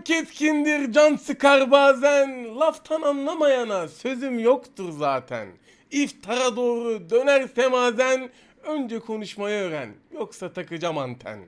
Kalbim keskindir, can sıkar bazen. Laftan anlamayana sözüm yoktur zaten. İftara doğru döner semazen. Önce konuşmayı öğren, yoksa takacağım anten.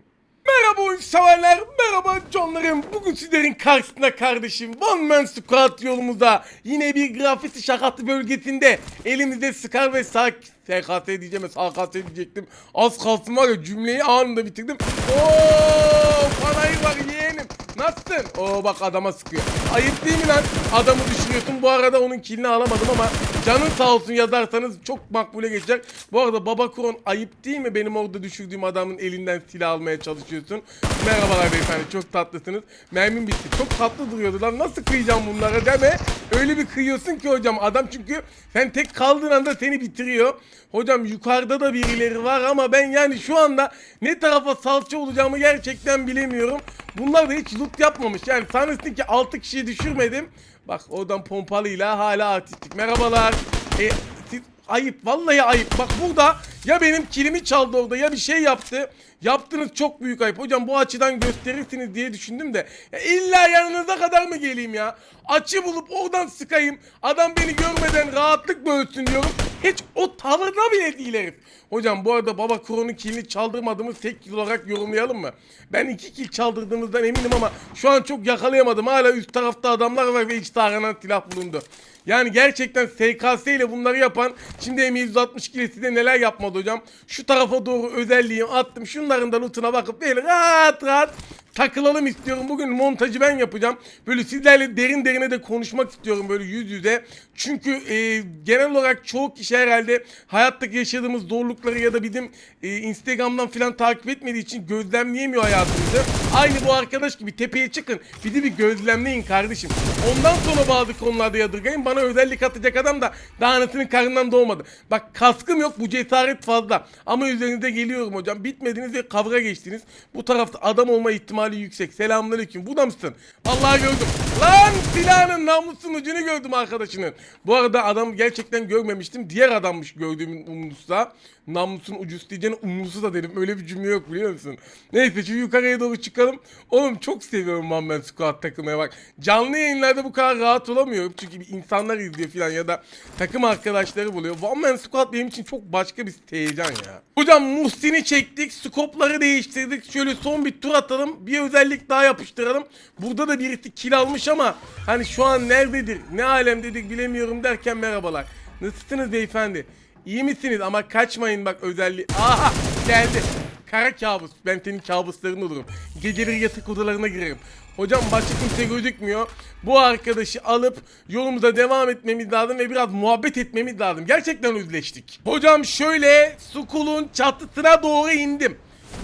Merhaba oyun severler, merhaba canlarım. Bugün sizlerin karşısında kardeşim One Man Squad yolumuzda yine bir grafiti şakatı bölgesinde elimizde Scar ve Sak SKS diyeceğim SKS diyecektim. Az kalsın var ya cümleyi anında bitirdim. Oo, parayı var yeğenim. Nasılsın? Oo bak adama sıkıyor. Ayıp değil mi lan? Adamı düşürüyorsun. Bu arada onun kilini alamadım ama canın sağ olsun yazarsanız çok makbule geçecek. Bu arada Baba Kron ayıp değil mi benim orada düşürdüğüm adamın elinden silah almaya çalışıyorsun? Merhabalar beyefendi çok tatlısınız. Mermim bitti. Çok tatlı duruyordu lan. Nasıl kıyacağım bunlara deme. Öyle bir kıyıyorsun ki hocam. Adam çünkü sen tek kaldığın anda seni bitiriyor. Hocam yukarıda da birileri var ama ben yani şu anda ne tarafa salça olacağımı gerçekten bilemiyorum. Bunlar da hiç loot yapmamış. Yani sanırsın ki 6 kişiyi düşürmedim. Bak oradan pompalıyla hala artistik. Merhabalar. E, siz, ayıp vallahi ayıp. Bak burada ya benim kilimi çaldı orada ya bir şey yaptı. Yaptığınız çok büyük ayıp. Hocam bu açıdan gösterirsiniz diye düşündüm de. Ya illa yanınıza kadar mı geleyim ya? Açı bulup oradan sıkayım. Adam beni görmeden rahatlık bölsün diyorum. Hiç o tavırda bile değil herif. Hocam bu arada Baba Kron'un kilini çaldırmadığımız tek kill olarak yorumlayalım mı? Ben iki kill çaldırdığımızdan eminim ama şu an çok yakalayamadım. Hala üst tarafta adamlar var ve içte aranan silah bulundu. Yani gerçekten SKS ile bunları yapan şimdi M162'lisi de neler yapmadı hocam. Şu tarafa doğru özelliğimi attım. Şunların da lootuna bakıp böyle rahat rahat takılalım istiyorum. Bugün montajı ben yapacağım. Böyle sizlerle derin derine de konuşmak istiyorum böyle yüz yüze. Çünkü e, genel olarak çoğu kişi herhalde hayattaki yaşadığımız zorlukları ya da bizim e, Instagram'dan falan takip etmediği için gözlemleyemiyor hayatımızı. Aynı bu arkadaş gibi tepeye çıkın. Bir de bir gözlemleyin kardeşim. Ondan sonra bazı konularda yadırgayın. Özellik atacak adam da daha anasının karnından doğmadı. Bak kaskım yok bu cesaret fazla. Ama üzerinize geliyorum hocam. Bitmediniz ve kavga geçtiniz. Bu tarafta adam olma ihtimali yüksek. Selamünaleyküm. Bu da mısın? Vallahi gördüm. Lan silahının namlusunun ucunu gördüm arkadaşının. Bu arada adam gerçekten görmemiştim. Diğer adammış gördüğümün umlusa. Namlusun ucusu diyeceğine umlusu da dedim. Öyle bir cümle yok biliyor musun? Neyse şu yukarıya doğru çıkalım. Oğlum çok seviyorum One Man Squad takılmaya bak. Canlı yayınlarda bu kadar rahat olamıyorum. Çünkü insanlar izliyor falan ya da takım arkadaşları buluyor. One Man Squad benim için çok başka bir heyecan ya. Hocam Muhsin'i çektik. Skopları değiştirdik. Şöyle son bir tur atalım. Bir özellik daha yapıştıralım. Burada da birisi kill almış ama hani şu an nerededir, ne alemdedir bilemiyorum derken merhabalar. Nasılsınız beyefendi? İyi misiniz ama kaçmayın bak özelliği. Aha geldi. Kara kabus. Ben senin kabusların olurum. Geceleri yatak odalarına girerim. Hocam başka kimse gözükmüyor. Bu arkadaşı alıp yolumuza devam etmemiz lazım ve biraz muhabbet etmemiz lazım. Gerçekten özleştik. Hocam şöyle Sukul'un çatısına doğru indim.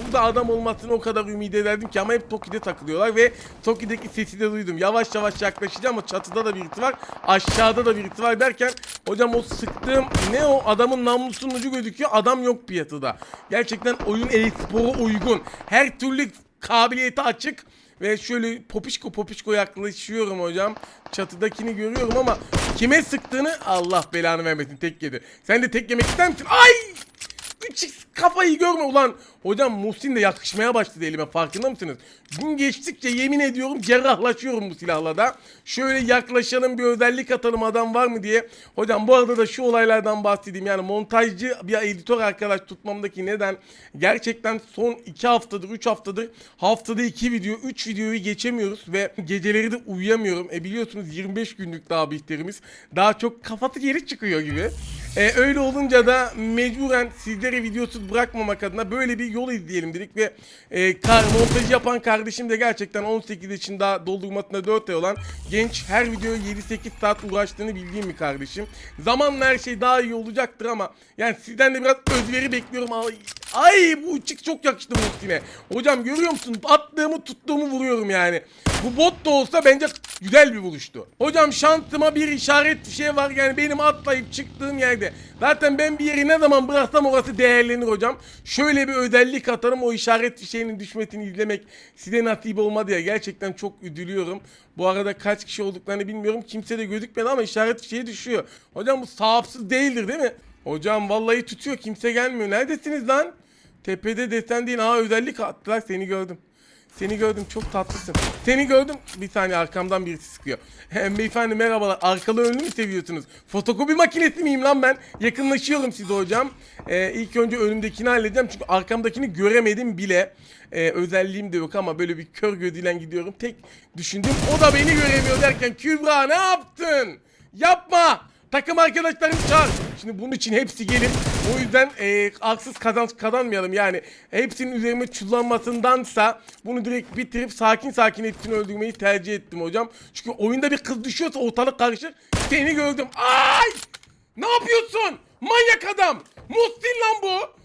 Burada adam olmasını o kadar ümit ederdim ki ama hep Toki'de takılıyorlar ve Toki'deki sesi de duydum. Yavaş yavaş yaklaşacağım ama çatıda da birisi var. Aşağıda da birisi var derken hocam o sıktığım ne o adamın namlusunun ucu gözüküyor. Adam yok piyasada. Gerçekten oyun e-spora uygun. Her türlü kabiliyeti açık. Ve şöyle popişko popişko yaklaşıyorum hocam. Çatıdakini görüyorum ama kime sıktığını Allah belanı vermesin tek yedi. Sen de tek yemek ister misin? Ay! 3x kafayı görme ulan. Hocam Muhsin de yakışmaya başladı elime farkında mısınız? Gün geçtikçe yemin ediyorum cerrahlaşıyorum bu silahla da. Şöyle yaklaşalım bir özellik atalım adam var mı diye. Hocam bu arada da şu olaylardan bahsedeyim. Yani montajcı bir editör arkadaş tutmamdaki neden gerçekten son 2 haftadır 3 haftadır haftada 2 video 3 videoyu geçemiyoruz ve geceleri de uyuyamıyorum. E biliyorsunuz 25 günlük daha bihterimiz. Daha çok kafası geri çıkıyor gibi. E, öyle olunca da mecburen sizlere videosuz bırakmamak adına böyle bir yol izleyelim dedik ve e, kar, montajı yapan kardeşim de gerçekten 18 yaşında daha doldurmasına 4 ay olan genç her videoya 7-8 saat uğraştığını bildiğim bir kardeşim. Zamanla her şey daha iyi olacaktır ama yani sizden de biraz özveri bekliyorum. Ay, ay bu uçuk çok yakıştı Muhsin'e. Hocam görüyor musun? Attığımı tuttuğumu vuruyorum yani. Bu bot da olsa bence güzel bir buluştu. Hocam şansıma bir işaret bir şey var yani benim atlayıp çıktığım yerde. Zaten ben bir yeri ne zaman bıraksam orası değerlenir hocam. Şöyle bir özellik atarım o işaret fişeğinin düşmesini izlemek size nasip olmadı ya. Gerçekten çok üzülüyorum. Bu arada kaç kişi olduklarını bilmiyorum. Kimse de gözükmedi ama işaret fişeği düşüyor. Hocam bu sahipsiz değildir değil mi? Hocam vallahi tutuyor kimse gelmiyor. Neredesiniz lan? Tepede desen değil. Aa özellik attılar seni gördüm. Seni gördüm çok tatlısın. Seni gördüm. Bir saniye arkamdan birisi sıkıyor. Beyefendi merhabalar. Arkalı önlü mü seviyorsunuz? Fotokopi makinesi miyim lan ben? Yakınlaşıyorum size hocam. Ee, ilk önce önümdekini halledeceğim. Çünkü arkamdakini göremedim bile. Ee, özelliğim de yok ama böyle bir kör gözüyle gidiyorum. Tek düşündüm o da beni göremiyor derken Kübra ne yaptın? Yapma! Takım arkadaşlarını çağır. Şimdi bunun için hepsi gelir. O yüzden e, haksız kazanç kazanmayalım. Yani hepsinin üzerime çullanmasındansa bunu direkt bitirip sakin sakin hepsini öldürmeyi tercih ettim hocam. Çünkü oyunda bir kız düşüyorsa ortalık karışır. Seni gördüm. Ay! Ne yapıyorsun? Manyak adam. Muhsin lan bu.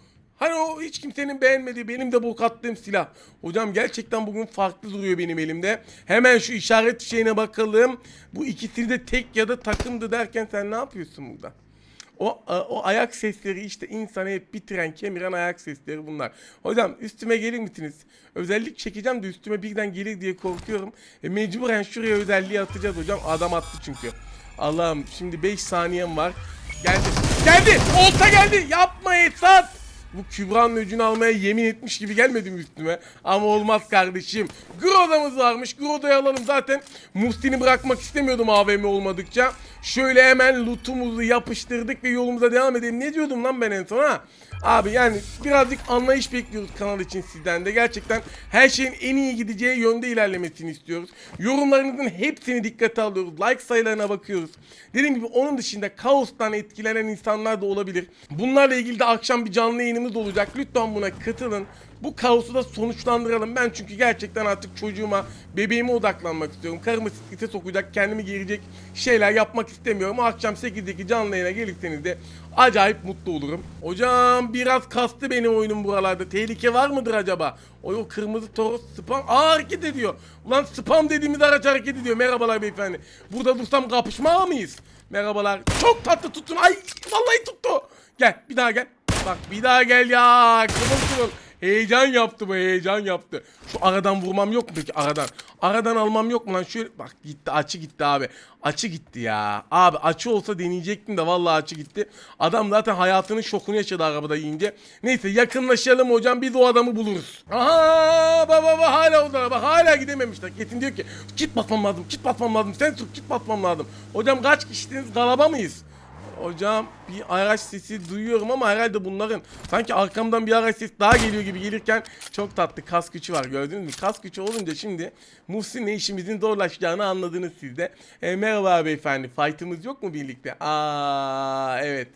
Hani o hiç kimsenin beğenmediği benim de bu kattığım silah. Hocam gerçekten bugün farklı duruyor benim elimde. Hemen şu işaret şeyine bakalım. Bu ikisi de tek ya da takımdı derken sen ne yapıyorsun burada? O, o ayak sesleri işte insanı hep bitiren, kemiren ayak sesleri bunlar. Hocam üstüme gelir misiniz? Özellik çekeceğim de üstüme birden gelir diye korkuyorum. E, mecburen şuraya özelliği atacağız hocam. Adam attı çünkü. Allah'ım şimdi 5 saniyem var. Geldi. Geldi. Olta geldi. Yapma Esat. Bu Kübra'nın öcünü almaya yemin etmiş gibi gelmedi mi üstüme? Ama olmaz kardeşim. Groda'mız varmış. Groda'yı alalım zaten. Muhsin'i bırakmak istemiyordum AVM olmadıkça. Şöyle hemen lootumuzu yapıştırdık ve yolumuza devam edelim. Ne diyordum lan ben en son ha? Abi yani birazcık anlayış bekliyoruz kanal için sizden de. Gerçekten her şeyin en iyi gideceği yönde ilerlemesini istiyoruz. Yorumlarınızın hepsini dikkate alıyoruz. Like sayılarına bakıyoruz. Dediğim gibi onun dışında kaostan etkilenen insanlar da olabilir. Bunlarla ilgili de akşam bir canlı yayınımız olacak. Lütfen buna katılın. Bu kaosu da sonuçlandıralım. Ben çünkü gerçekten artık çocuğuma, bebeğime odaklanmak istiyorum. Karımı strese sokacak, kendimi gerecek şeyler yapmak istemiyorum. Akşam 8'deki canlı yayına gelirseniz de acayip mutlu olurum. Hocam biraz kastı benim oyunum buralarda. Tehlike var mıdır acaba? O, o kırmızı toros spam Aa, hareket ediyor. Ulan spam dediğimiz araç hareket ediyor. Merhabalar beyefendi. Burada dursam kapışma mıyız? Merhabalar. Çok tatlı tuttun. Ay vallahi tuttu. Gel bir daha gel. Bak bir daha gel ya. Kıvıl kıvıl. Heyecan yaptı bu heyecan yaptı. Şu aradan vurmam yok mu peki aradan? Aradan almam yok mu lan? Şöyle bak gitti açı gitti abi. Açı gitti ya. Abi açı olsa deneyecektim de vallahi açı gitti. Adam zaten hayatının şokunu yaşadı arabada yiyince. Neyse yakınlaşalım hocam biz o adamı buluruz. Aha baba baba hala orada bak hala gidememişler. Yetin diyor ki kit basmam lazım kit basmam lazım sen sus kit basmam lazım. Hocam kaç kişisiniz galaba mıyız? Hocam bir araç sesi duyuyorum ama herhalde bunların sanki arkamdan bir araç sesi daha geliyor gibi gelirken çok tatlı kas gücü var gördünüz mü? Kas gücü olunca şimdi Muhsin'le işimizin zorlaşacağını anladınız siz de. E, merhaba beyefendi fight'ımız yok mu birlikte? Aa evet.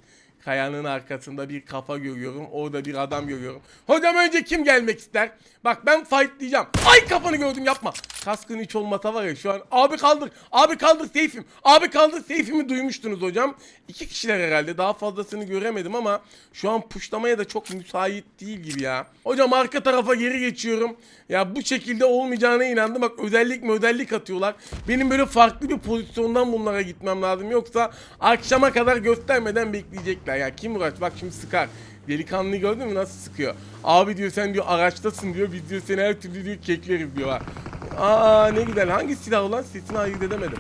Kayanın arkasında bir kafa görüyorum. Orada bir adam görüyorum. Hocam önce kim gelmek ister? Bak ben fight diyeceğim. Ay kafanı gördüm yapma. Kaskın hiç olmasa var ya şu an. Abi kaldır. Abi kaldır seyfim. Abi kaldır seyfimi duymuştunuz hocam. İki kişiler herhalde. Daha fazlasını göremedim ama şu an puşlamaya da çok müsait değil gibi ya. Hocam arka tarafa geri geçiyorum. Ya bu şekilde olmayacağına inandım. Bak özellik mi özellik atıyorlar. Benim böyle farklı bir pozisyondan bunlara gitmem lazım. Yoksa akşama kadar göstermeden bekleyecekler. Ya kim uğraş? Bak şimdi sıkar. Delikanlıyı gördün mü nasıl sıkıyor? Abi diyor sen diyor araçtasın diyor. Biz diyor seni her türlü diyor kekleriz diyor. Aa ne güzel. Hangi silah ulan? Sesini ayırt edemedim.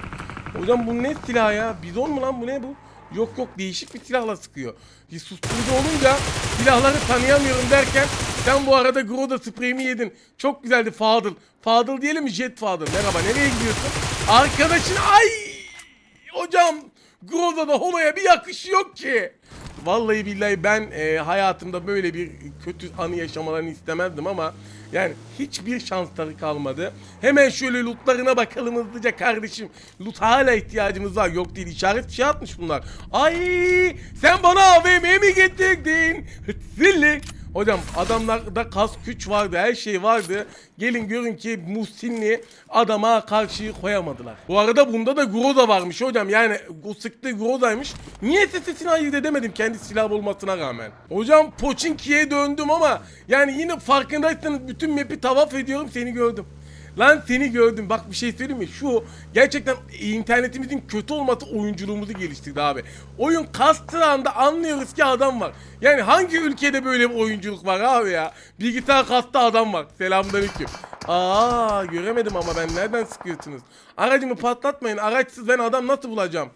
Hocam bu ne silah ya? Bizon mu lan bu ne bu? Yok yok değişik bir silahla sıkıyor. Bir susturucu olunca silahları tanıyamıyorum derken sen bu arada Groda spreyimi yedin. Çok güzeldi Fadıl. Fadıl diyelim mi? Jet Fadıl. Merhaba nereye gidiyorsun? Arkadaşın ay! Hocam Groza'da Holo'ya bir yakışı yok ki. Vallahi billahi ben e, hayatımda böyle bir kötü anı yaşamalarını istemezdim ama yani hiçbir şansları kalmadı. Hemen şöyle lootlarına bakalım hızlıca kardeşim. Loot hala ihtiyacımız var. Yok değil işaret şey atmış bunlar. Ay sen bana AVM mi getirdin? Zilli. Hocam adamlarda kas güç vardı, her şey vardı. Gelin görün ki Muhsinli adama karşı koyamadılar. Bu arada bunda da Groza varmış hocam. Yani o sıktığı Groza'ymış. Niye sesini ayırt edemedim kendi silah olmasına rağmen. Hocam Pochinki'ye döndüm ama yani yine farkındaysanız bütün map'i tavaf ediyorum seni gördüm. Lan seni gördüm. Bak bir şey söyleyeyim mi? Şu gerçekten internetimizin kötü olması oyunculuğumuzu geliştirdi abi. Oyun kastığı anda anlıyoruz ki adam var. Yani hangi ülkede böyle bir oyunculuk var abi ya? Bilgisayar kastı adam var. Selamünaleyküm. Aa göremedim ama ben nereden sıkıyorsunuz? Aracımı patlatmayın. Araçsız ben adam nasıl bulacağım?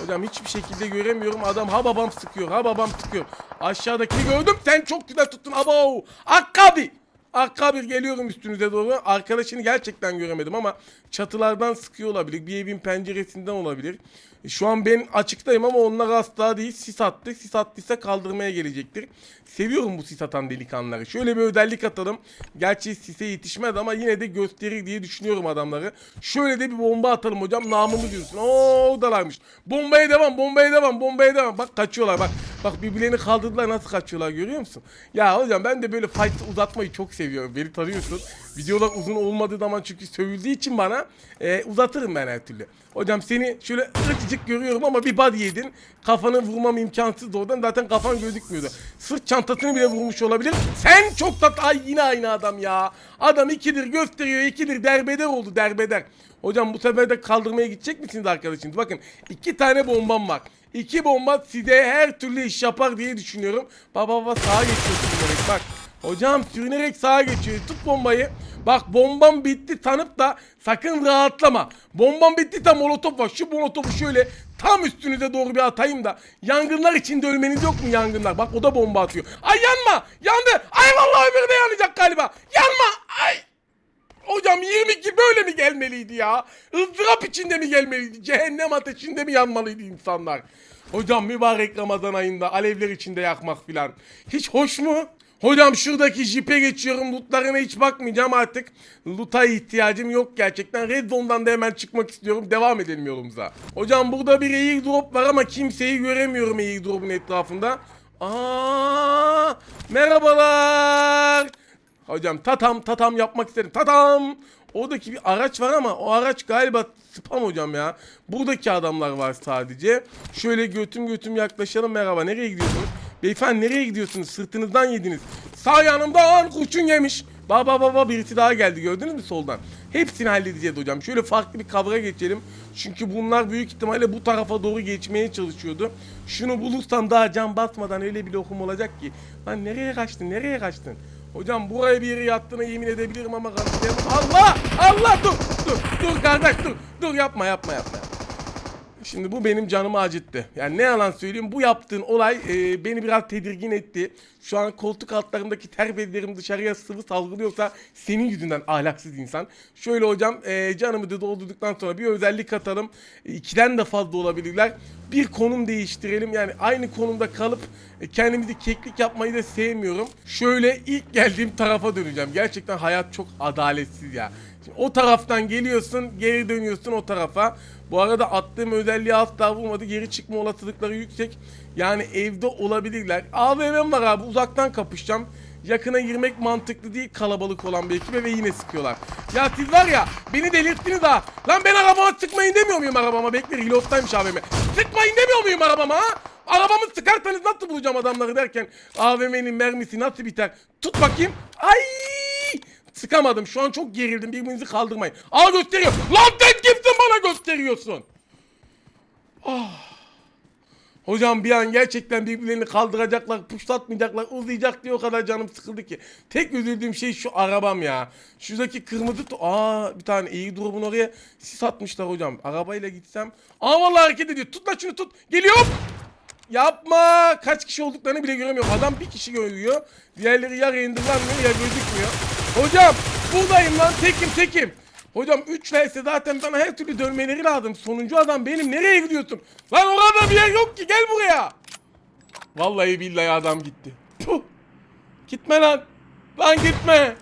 Hocam hiçbir şekilde göremiyorum. Adam ha babam sıkıyor. Ha babam sıkıyor. Aşağıdakini gördüm. Sen çok güzel tuttun. Abo. Akkabi. Arka bir geliyorum üstünüze doğru. Arkadaşını gerçekten göremedim ama çatılardan sıkıyor olabilir. Bir evin penceresinden olabilir. E, Şu an ben açıktayım ama onlar asla değil. Sis attı. Sis attıysa kaldırmaya gelecektir. Seviyorum bu sis atan delikanlıları. Şöyle bir özellik atalım. Gerçi sise yetişmez ama yine de gösterir diye düşünüyorum adamları. Şöyle de bir bomba atalım hocam. Namımı diyorsun. Oo odalarmış. Bombaya devam, bombaya devam, bombaya devam. Bak kaçıyorlar bak. Bak birbirlerini kaldırdılar nasıl kaçıyorlar görüyor musun? Ya hocam ben de böyle fight uzatmayı çok seviyorum. Beni tanıyorsun. Videolar uzun olmadığı zaman çünkü sövüldüğü için bana e, uzatırım ben her türlü. Hocam seni şöyle ırkçık görüyorum ama bir body yedin. Kafanı vurmam imkansız oradan. Zaten kafan gözükmüyordu. Sırt çantasını bile vurmuş olabilir. Sen çok tat... Ay yine aynı adam ya. Adam ikidir gösteriyor ikidir derbeder oldu derbeder. Hocam bu sefer de kaldırmaya gidecek misiniz arkadaşınız? Bakın iki tane bombam var. İki bomba size her türlü iş yapar diye düşünüyorum. Baba baba sağa geçiyorsun direkt bak. Hocam sürünerek sağa geçiyor. Tut bombayı. Bak bombam bitti tanıp da sakın rahatlama. Bombam bitti tam molotof var. Şu molotofu şöyle tam üstünüze doğru bir atayım da yangınlar içinde ölmeniz yok mu yangınlar? Bak o da bomba atıyor. Ay yanma! Yandı! Ay vallahi öbürü de yanacak galiba. Yanma! Ay! Hocam 22 böyle mi gelmeliydi ya? ızdırap içinde mi gelmeliydi? Cehennem ateşinde mi yanmalıydı insanlar? Hocam mübarek Ramazan ayında alevler içinde yakmak filan. Hiç hoş mu? Hocam şuradaki jipe geçiyorum. Lootlarına hiç bakmayacağım artık. Loot'a ihtiyacım yok gerçekten. Red Zone'dan da hemen çıkmak istiyorum. Devam edelim yolumuza. Hocam burada bir airdrop var ama kimseyi göremiyorum airdrop'un etrafında. Aa, merhabalar. Hocam tatam tatam yapmak isterim. Tatam. Oradaki bir araç var ama o araç galiba spam hocam ya. Buradaki adamlar var sadece. Şöyle götüm götüm yaklaşalım. Merhaba nereye gidiyorsunuz? Beyefendi nereye gidiyorsunuz? Sırtınızdan yediniz. Sağ yanımdan kurşun yemiş. Baba baba birisi daha geldi gördünüz mü soldan? Hepsini halledeceğiz hocam. Şöyle farklı bir kavga geçelim. Çünkü bunlar büyük ihtimalle bu tarafa doğru geçmeye çalışıyordu. Şunu bulursam daha can basmadan öyle bir lokum olacak ki. Lan nereye kaçtın? Nereye kaçtın? Hocam buraya bir yere yattığına yemin edebilirim ama kanıtlayamam. Allah! Allah dur! Dur! Dur kardeş dur! Dur yapma yapma yapma. Şimdi bu benim canımı acıttı. Yani ne yalan söyleyeyim bu yaptığın olay e, beni biraz tedirgin etti. Şu an koltuk altlarındaki ter bezlerim dışarıya sıvı salgılıyorsa senin yüzünden ahlaksız insan. Şöyle hocam e, canımı da doldurduktan sonra bir özellik atalım. E, ikiden de fazla olabilirler. Bir konum değiştirelim. Yani aynı konumda kalıp e, kendimizi keklik yapmayı da sevmiyorum. Şöyle ilk geldiğim tarafa döneceğim. Gerçekten hayat çok adaletsiz ya. O taraftan geliyorsun, geri dönüyorsun o tarafa. Bu arada attığım özelliği asla vurmadı. Geri çıkma olasılıkları yüksek. Yani evde olabilirler. AVM'm var abi uzaktan kapışacağım. Yakına girmek mantıklı değil kalabalık olan bir ekibe ve yine sıkıyorlar. Ya siz var ya beni delirttiniz ha. Lan ben arabama sıkmayın demiyor muyum arabama? Bekle reload'daymış AVM. Sıkmayın demiyor muyum arabama ha? Arabamı sıkarsanız nasıl bulacağım adamları derken AVM'nin mermisi nasıl biter? Tut bakayım. Ay! Sıkamadım. Şu an çok gerildim. Birbirinizi kaldırmayın. Aa gösteriyor. Lan sen kimsin bana gösteriyorsun? Ah. Hocam bir an gerçekten birbirlerini kaldıracaklar, puşlatmayacaklar, uzayacak diye o kadar canım sıkıldı ki. Tek üzüldüğüm şey şu arabam ya. Şuradaki kırmızı... Aa bir tane iyi drop'un oraya sis atmışlar hocam. Arabayla gitsem... Aa vallahi hareket ediyor. Tut lan şunu tut. Geliyorum. Yapma! Kaç kişi olduklarını bile göremiyorum. Adam bir kişi görüyor. Diğerleri ya renderlanmıyor ya gözükmüyor. Hocam buradayım lan tekim tekim. Hocam 3 vs zaten bana her türlü dönmeleri lazım. Sonuncu adam benim. Nereye gidiyorsun? Lan orada bir yer yok ki. Gel buraya. Vallahi billahi adam gitti. Puh. Gitme lan. Lan gitme.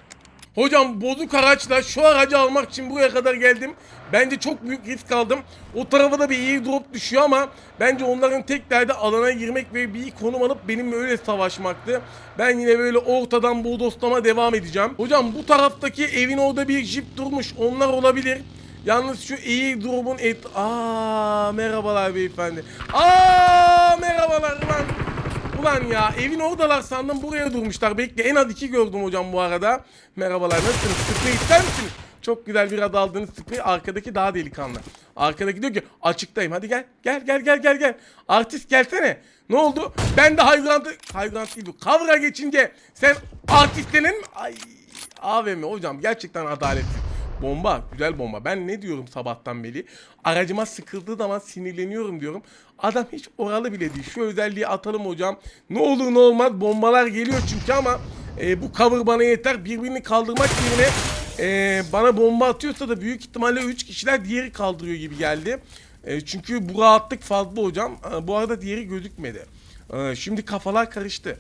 Hocam bozuk araçla şu aracı almak için buraya kadar geldim. Bence çok büyük risk aldım. O tarafa da bir airdrop düşüyor ama bence onların tek derdi alana girmek ve bir konum alıp benimle öyle savaşmaktı. Ben yine böyle ortadan buldoslama devam edeceğim. Hocam bu taraftaki evin orada bir jip durmuş. Onlar olabilir. Yalnız şu airdrop'un et... Aa merhabalar beyefendi. Aa merhabalar lan. Ulan ya evin oradalar sandım buraya durmuşlar. Bekle en az iki gördüm hocam bu arada. Merhabalar nasılsınız? Sprey ister misiniz? Çok güzel bir adı aldığınız sprey. Arkadaki daha delikanlı. Arkadaki diyor ki açıktayım hadi gel. Gel gel gel gel gel. Artist gelsene. Ne oldu? Ben de Hydrant'ı... Hydrant değil bu. Kavra geçince sen artistlenin? Ay AVM hocam gerçekten adaletsiz. Bomba, güzel bomba. Ben ne diyorum sabahtan beri? Aracıma sıkıldığı zaman sinirleniyorum diyorum. Adam hiç oralı bile değil. Şu özelliği atalım hocam. Ne olur ne olmaz bombalar geliyor çünkü ama E, bu cover bana yeter. Birbirini kaldırmak yerine e, bana bomba atıyorsa da büyük ihtimalle 3 kişiler diğeri kaldırıyor gibi geldi. E, çünkü bu rahatlık fazla hocam. E, bu arada diğeri gözükmedi. E, şimdi kafalar karıştı.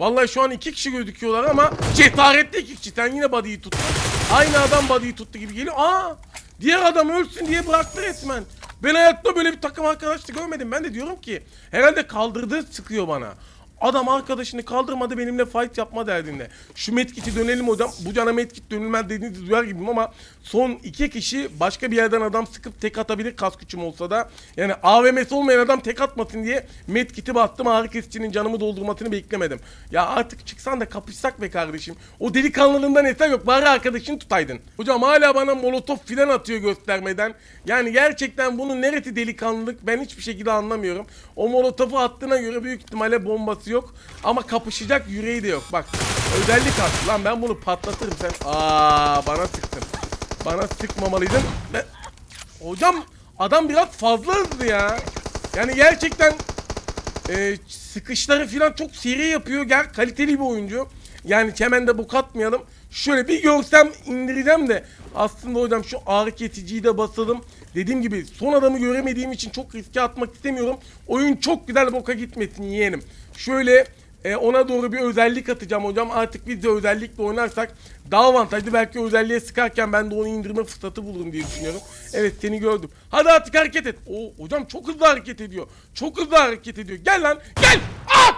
Vallahi şu an iki kişi gözüküyorlar ama cesaretli iki kişi. Sen yine body'yi tuttun. Aynı adam body'yi tuttu gibi geliyor. Aa! Diğer adam ölsün diye bıraktı resmen. Ben hayatta böyle bir takım arkadaşlık görmedim. Ben de diyorum ki herhalde kaldırdı sıkıyor bana. Adam arkadaşını kaldırmadı benimle fight yapma derdinde. Şu medkit'i dönelim hocam. Bu cana medkit dönülmez dediğinizi duyar gibiyim ama son iki kişi başka bir yerden adam sıkıp tek atabilir kas gücüm olsa da. Yani AVM'si olmayan adam tek atmasın diye medkit'i bastım ağrı kesicinin canımı doldurmasını beklemedim. Ya artık çıksan da kapışsak be kardeşim. O delikanlılığından eser yok. Bari arkadaşını tutaydın. Hocam hala bana molotof filan atıyor göstermeden. Yani gerçekten bunun neresi delikanlılık ben hiçbir şekilde anlamıyorum. O molotofu attığına göre büyük ihtimalle bombası yok. Ama kapışacak yüreği de yok. Bak özellik attı. Lan ben bunu patlatırım sen. Aa bana sıktın. Bana sıkmamalıydın. Ve- Hocam adam biraz fazla hızlı ya. Yani gerçekten e, sıkışları falan çok seri yapıyor. Gel kaliteli bir oyuncu. Yani hemen de bu katmayalım. Şöyle bir görsem indireceğim de aslında hocam şu ağrı kesiciyi de basalım. Dediğim gibi son adamı göremediğim için çok riske atmak istemiyorum. Oyun çok güzel boka gitmesin yeğenim. Şöyle e, ona doğru bir özellik atacağım hocam. Artık biz de özellikle oynarsak daha avantajlı. Belki özelliğe sıkarken ben de onu indirme fırsatı bulurum diye düşünüyorum. Evet seni gördüm. Hadi artık hareket et. Oo, hocam çok hızlı hareket ediyor. Çok hızlı hareket ediyor. Gel lan gel. At.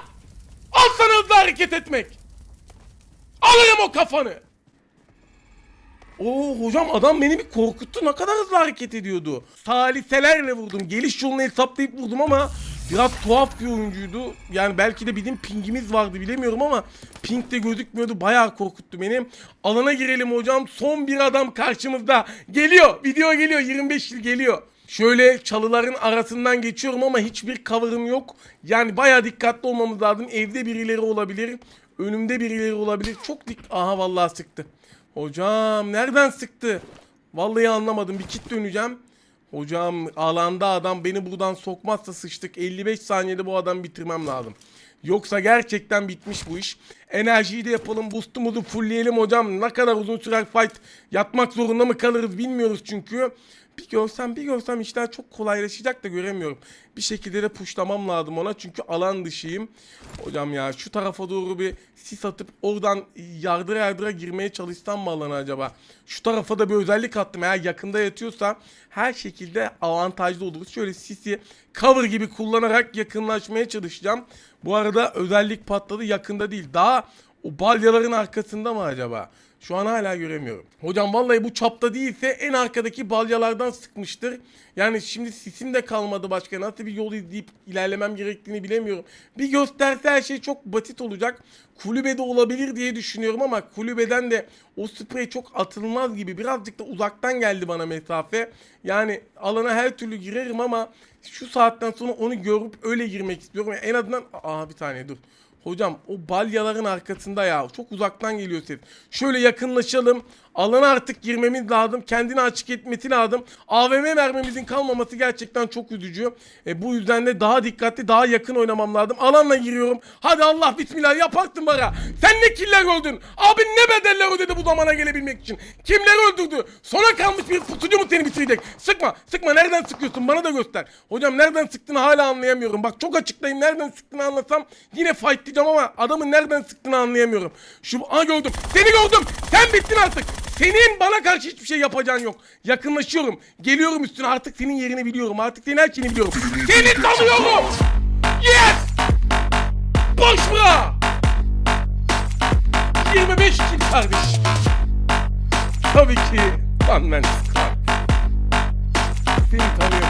Al sana hızlı hareket etmek. Alayım o kafanı. Oo hocam adam beni bir korkuttu. Ne kadar hızlı hareket ediyordu. Saliselerle vurdum. Geliş yolunu hesaplayıp vurdum ama biraz tuhaf bir oyuncuydu. Yani belki de bizim pingimiz vardı bilemiyorum ama ping de gözükmüyordu. Bayağı korkuttu beni. Alana girelim hocam. Son bir adam karşımızda. Geliyor. Video geliyor. 25 yıl geliyor. Şöyle çalıların arasından geçiyorum ama hiçbir cover'ım yok. Yani bayağı dikkatli olmamız lazım. Evde birileri olabilir. Önümde birileri olabilir. Çok dik... Aha vallahi sıktı. Hocam nereden sıktı? Vallahi anlamadım. Bir kit döneceğim. Hocam alanda adam beni buradan sokmazsa sıçtık. 55 saniyede bu adamı bitirmem lazım. Yoksa gerçekten bitmiş bu iş. Enerjiyi de yapalım. Boost'umuzu fullleyelim hocam. Ne kadar uzun sürer fight yatmak zorunda mı kalırız bilmiyoruz çünkü. Bir görsem bir görsem işler çok kolaylaşacak da göremiyorum. Bir şekilde de pushlamam lazım ona çünkü alan dışıyım. Hocam ya şu tarafa doğru bir sis atıp oradan yardıra yardıra girmeye çalışsam mı alana acaba? Şu tarafa da bir özellik attım. Eğer yakında yatıyorsa her şekilde avantajlı oluruz. Şöyle sisi cover gibi kullanarak yakınlaşmaya çalışacağım. Bu arada özellik patladı yakında değil. Daha o balyaların arkasında mı acaba? Şu an hala göremiyorum. Hocam vallahi bu çapta değilse en arkadaki balyalardan sıkmıştır. Yani şimdi sisim de kalmadı başka. Nasıl bir yol izleyip ilerlemem gerektiğini bilemiyorum. Bir gösterse her şey çok basit olacak. Kulübede olabilir diye düşünüyorum ama kulübeden de o sprey çok atılmaz gibi. Birazcık da uzaktan geldi bana mesafe. Yani alana her türlü girerim ama şu saatten sonra onu görüp öyle girmek istiyorum. Yani en azından... Aa bir tane dur. Hocam o balyaların arkasında ya. Çok uzaktan geliyor ses. Şöyle yakınlaşalım. Alana artık girmemiz lazım. Kendini açık etmesi lazım. AVM vermemizin kalmaması gerçekten çok üzücü. E, bu yüzden de daha dikkatli, daha yakın oynamam lazım. Alanla giriyorum. Hadi Allah bismillah yaparsın bana. Sen ne killer öldün? Abi ne bedeller ödedi bu zamana gelebilmek için? Kimler öldürdü? Sona kalmış bir pusucu mu seni bitirecek? Sıkma, sıkma. Nereden sıkıyorsun? Bana da göster. Hocam nereden sıktığını hala anlayamıyorum. Bak çok açıklayayım. Nereden sıktığını anlasam yine fight diyeceğim ama adamın nereden sıktığını anlayamıyorum. Şu, aa gördüm. Seni gördüm. Sen bittin artık. Senin bana karşı hiçbir şey yapacağın yok. Yakınlaşıyorum. Geliyorum üstüne artık senin yerini biliyorum. Artık senin her şeyini biliyorum. Seni tanıyorum. Yes! Boş bırak. 25 kill kardeş. Tabii ki. Lan ben Seni tanıyorum.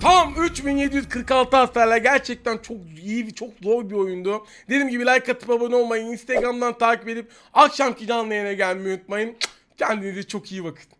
Tam 3746 hasarla gerçekten çok iyi, çok zor bir oyundu. Dediğim gibi like atıp abone olmayı, Instagram'dan takip edip akşamki canlı yayına gelmeyi unutmayın. Kendinize çok iyi bakın.